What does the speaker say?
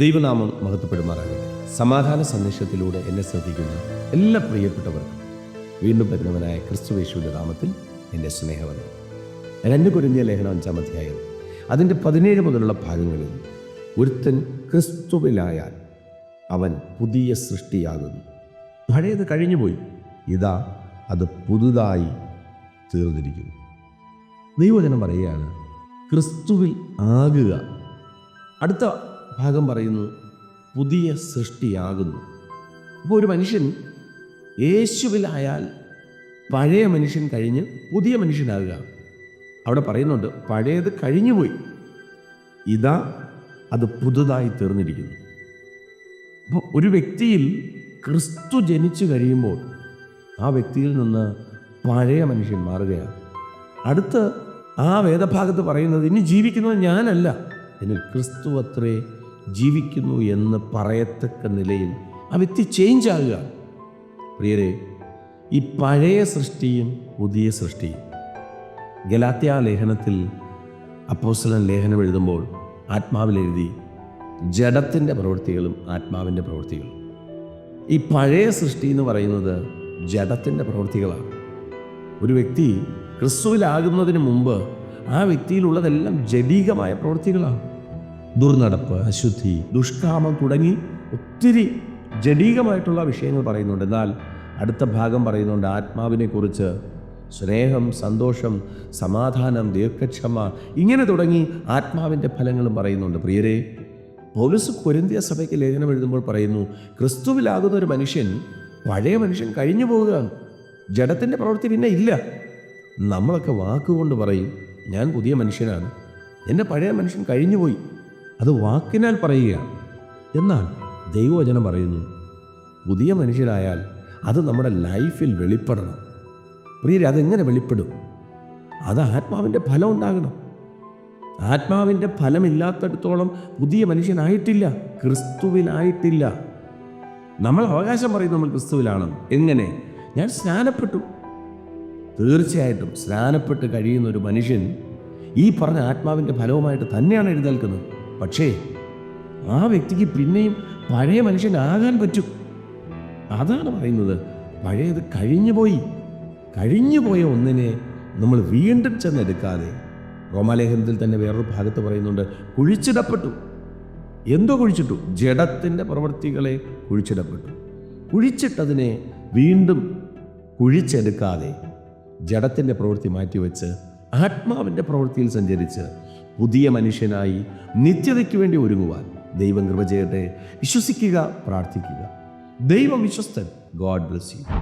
ദൈവനാമം മഹത്വപ്പെടുമാറാകട്ടെ. സമാധാന സന്ദേശത്തിലൂടെ എന്നെ ശ്രദ്ധിക്കുന്ന എല്ലാ പ്രിയപ്പെട്ടവർക്കും വീണ്ടും വരുന്നവനായ ക്രിസ്തുവേശുവിന്റെ നാമത്തിൽ എന്റെ സ്നേഹവനം രണ്ട് കുരുങ്ങിയ ലേഖനം അഞ്ചാം അധ്യായം. അതിന്റെ പതിനേഴ് മുതലുള്ള ഭാഗങ്ങളിൽ ഒരുത്തൻ ക്രിസ്തുവിലായാൽ അവൻ പുതിയ സൃഷ്ടിയാകുന്നു. പഴയത് കഴിഞ്ഞുപോയി. ഇതാ അത് പുതുതായി തീർന്നിരിക്കുന്നു. ദൈവജനം പറയുകയാണ് ക്രിസ്തുവിൽ ആകുക. അടുത്ത ഭാഗം പറയുന്നു പുതിയ സൃഷ്ടിയാകുന്നു. അപ്പോൾ ഒരു മനുഷ്യൻ യേശുവിലായാൽ പഴയ മനുഷ്യൻ കഴിഞ്ഞ് പുതിയ മനുഷ്യനാകുക. അവിടെ പറയുന്നുണ്ട് പഴയത് കഴിഞ്ഞുപോയി. ഇതാ അത് പുതുതായി തീർന്നിരിക്കുന്നു. അപ്പോൾ ഒരു വ്യക്തിയിൽ ക്രിസ്തു ജനിച്ചു കഴിയുമ്പോൾ ആ വ്യക്തിയിൽ നിന്ന് പഴയ മനുഷ്യൻ മാറുകയാണ്. അടുത്ത് ആ വേദഭാഗത്ത് പറയുന്നത് ഇനി ജീവിക്കുന്നത് ഞാനല്ല. എന്നിൽ ക്രിസ്തു അത്രേ ജീവിക്കുന്നു എന്ന് പറയത്തക്ക നിലയിൽ ആ വ്യക്തി ചേഞ്ച് ആകുക. പ്രിയരെ ഈ പഴയ സൃഷ്ടിയും പുതിയ സൃഷ്ടിയും. ഗലാത്യ ലേഖനത്തിൽ അപ്പോസ്തലൻ ലേഖനം എഴുതുമ്പോൾ ആത്മാവിൽ എഴുതി ജഡത്തിന്റെ പ്രവൃത്തികളും ആത്മാവിന്റെ പ്രവൃത്തികളും. ഈ പഴയ സൃഷ്ടി എന്ന് പറയുന്നത് ജഡത്തിന്റെ പ്രവൃത്തികളാണ്. ഒരു വ്യക്തി ക്രിസ്തുവിലാകുന്നതിന് മുമ്പ് ആ വ്യക്തിയിലുള്ളതെല്ലാം ജഡീകമായ പ്രവൃത്തികളാണ്. ദുർനടപ്പ് അശുദ്ധി ദുഷ്കാമം തുടങ്ങി ഒത്തിരി ജഡീകമായിട്ടുള്ള വിഷയങ്ങൾ പറയുന്നുണ്ട്. എന്നാൽ അടുത്ത ഭാഗം പറയുന്നുണ്ട് ആത്മാവിനെക്കുറിച്ച്. സ്നേഹം സന്തോഷം സമാധാനം ദീർഘക്ഷമ ഇങ്ങനെ തുടങ്ങി ആത്മാവിന്റെ ഫലങ്ങളും പറയുന്നുണ്ട്. പ്രിയരെ പൗലസ് കൊരിന്തിയ സഭയ്ക്ക് ലേഖനം എഴുതുമ്പോൾ പറയുന്നു ക്രിസ്തുവിലാകുന്ന ഒരു മനുഷ്യൻ പഴയ മനുഷ്യൻ കഴിഞ്ഞു പോവുകയാണ്. ജഡത്തിന്റെ പ്രവൃത്തി പിന്നെ ഇല്ല. നമ്മളൊക്കെ വാക്കുകൊണ്ട് പറയും ഞാൻ പുതിയ മനുഷ്യനാണ്. എന്റെ പഴയ മനുഷ്യൻ കഴിഞ്ഞുപോയി. അത് വാക്കിനാൽ പറയുകയാണ് എന്നാൽ ദൈവവചനം പറയുന്നു പുതിയ മനുഷ്യരായാൽ അത് നമ്മുടെ ലൈഫിൽ വെളിപ്പെടണം. പ്രിയരെ അതെങ്ങനെ വെളിപ്പെടും? അത് ആത്മാവിന്റെ ഫലം ഉണ്ടാകണം. ആത്മാവിന്റെ ഫലമില്ലാത്തടത്തോളം പുതിയ മനുഷ്യനായിട്ടില്ല ക്രിസ്തുവിനായിട്ടില്ല നമ്മൾ അവകാശം പറയും നമ്മൾ ക്രിസ്തുവിലാണ്. എങ്ങനെ? ഞാൻ സ്നാനപ്പെട്ടു. തീർച്ചയായിട്ടും സ്നാനപ്പെട്ട് കഴിയുന്ന ഒരു മനുഷ്യൻ ഈ പറഞ്ഞ ആത്മാവിന്റെ ഫലവുമായിട്ട് തന്നെയാണ് എഴുന്നേൽക്കുന്നത്. പക്ഷേ ആ വ്യക്തിക്ക് പിന്നെയും പഴയ മനുഷ്യനാകാൻ പറ്റും. അതാണ് പറയുന്നത്. പഴയത് കഴിഞ്ഞു പോയി. കഴിഞ്ഞു പോയ ഒന്നിനെ നമ്മൾ വീണ്ടും ചെന്നെടുക്കാതെ. റോമാലേഖനത്തിൽ തന്നെ വേറൊരു ഭാഗത്ത് പറയുന്നുണ്ട് കുഴിച്ചിടപ്പെട്ടു. എന്തോ കുഴിച്ചിട്ടു? ജഡത്തിന്റെ പ്രവൃത്തികളെ കുഴിച്ചിടപ്പെട്ടു. കുഴിച്ചിട്ടതിനെ വീണ്ടും കുഴിച്ചെടുക്കാതെ ജഡത്തിന്റെ പ്രവൃത്തി മാറ്റിവെച്ച് ആത്മാവിന്റെ പ്രവൃത്തിയിൽ സഞ്ചരിച്ച് പുതിയ മനുഷ്യനായി നിത്യതയ്ക്ക് വേണ്ടി ഒരുങ്ങുവാൻ ദൈവം കൃപ ചെയ്യട്ടെ. വിശ്വസിക്കുക പ്രാർത്ഥിക്കുക. ദൈവം വിശ്വസ്തൻ. God bless you